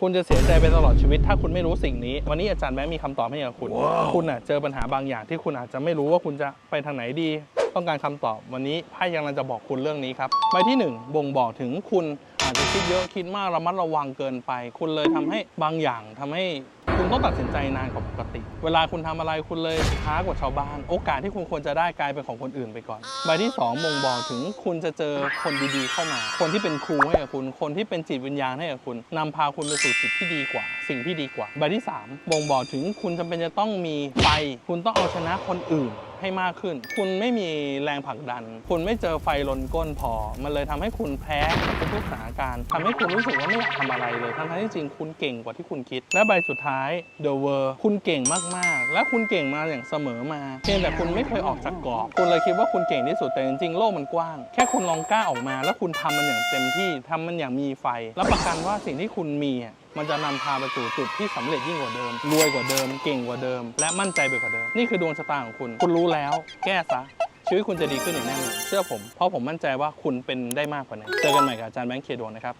คุณจะเสียใจไปตลอดชีวิต ถ้าคุณไม่รู้สิ่งนี้ วันนี้อาจารย์แบงค์มีคำตอบให้กับคุณ คุณอะเจอปัญหาบางอย่างที่คุณอาจจะไม่รู้ว่าคุณจะไปทางไหนดี ต้องการคำตอบวันนี้ไพ่ยังจะบอกคุณเรื่องนี้ครับใบที่หนึ่งบ่งบอกถึงคุณอาจจะคิดเยอะคิดมากระมัดระวังเกินไป คุณเลยทำให้บางอย่างทำให้ คุณต้องตัดสินใจนานกว่าปกติ เวลาคุณทำอะไรคุณเลยช้ากว่าชาวบ้าน โอกาสที่คุณควรจะได้กลายเป็นของคนอื่นไปก่อน ใบที่2มงบอกถึงคุณจะเจอคนดีๆเข้ามา คนที่เป็นครูให้กับคุณ คนที่เป็นจิตวิญญาณให้กับคุณนำพาคุณไปสู่จิตที่ดีกว่า สิ่งที่ดีกว่า ใบที่3มงบอกถึงคุณจำเป็นจะต้องมีไฟ คุณต้องเอาชนะคนอื่นให้มากขึ้น คุณไม่มีแรงผลักดัน คุณไม่เจอไฟลนก้นพอ มันเลยทำให้คุณแพ้ทุกสถานการณ์ทำให้คุณรู้สึกว่าไม่อยากทำอะไรเลยทั้งที่จริงคุณเก่งกว่าที่คุณคิด และใบสุดท้าย The World คุณเก่งมากๆ และคุณเก่งมาอย่างเสมอมา เพียงแต่คุณไม่เคยออกจากกรอบ คุณเลยคิดว่าคุณเก่งที่สุดแต่จริงๆโลกมันกว้าง แค่คุณลองกล้าออกมา แล้วคุณทำมันอย่างเต็มที่ทำมันอย่างมีไฟรับประกันว่าสิ่งที่คุณมีมันจะนำพาไปสู่จุดที่สำเร็จยิ่งกว่าเดิม รวยกว่าเดิม เก่งกว่าเดิม และมั่นใจไปกว่าเดิม นี่คือดวงชะตาของคุณ คุณรู้แล้ว แก้ซะ ชีวิตคุณจะดีขึ้นอย่างแน่นอน เชื่อผม เพราะผมมั่นใจว่าคุณเป็นได้มากกว่านั้น เจอกันใหม่กับอาจารย์แบงค์เคดวงนะครับ